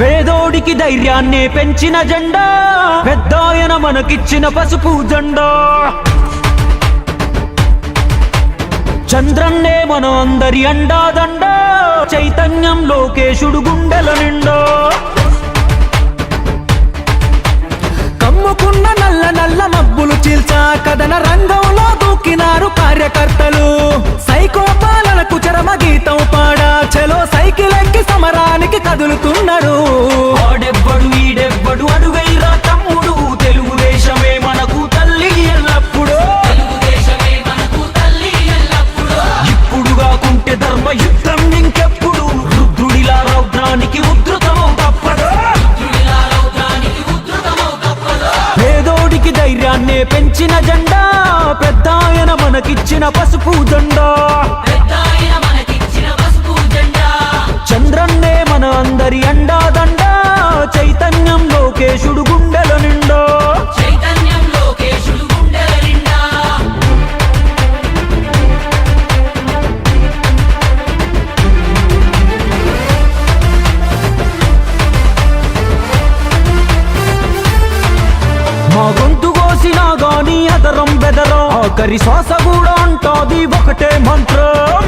వేదోడికి ధైర్యాన్నే పెంచిన జెండా పెద్దాయన మనకిచ్చిన పసుపు జెండా. చంద్రన్నే మన అందరి అండాదండ చైతన్యం లోకేశుడు గుండెల నిండా. కార్యకర్తలు సైకో పాలనకు చరమ గీతం పాడా. చలో సైకిల్ ఎక్కి సమరానికి కదులుతున్నారు ఆడెవ్వడు ఈడెవ్వడు అడుగైరా తమ్ముడు. తెలుగుదేశమే మనకు తల్లి ఎల్లప్పుడూ. ఇప్పుడు కాకుంటే ధర్మ యుద్ధం ఇంకెప్పుడు. రుద్రుడిలా రౌద్రానికి ఉద్ధృతమవు తప్పదు. పేదోడికి ధైర్యాన్నే పెంచిన జెండా. పెద్దాయన మనకిచ్చిన పెద్దాయన మనకిచ్చిన పసుపు జెండా. చంద్రన్నే మన అందరి గుండెల నిండా. చైతన్యం లోకేశుడు గుండెల నిండా. మా గొంతు కోసినా గాని అదరం బెదరం. ఒకరి శ్వాస కూడా అంటది ఒకటే మంత్రం.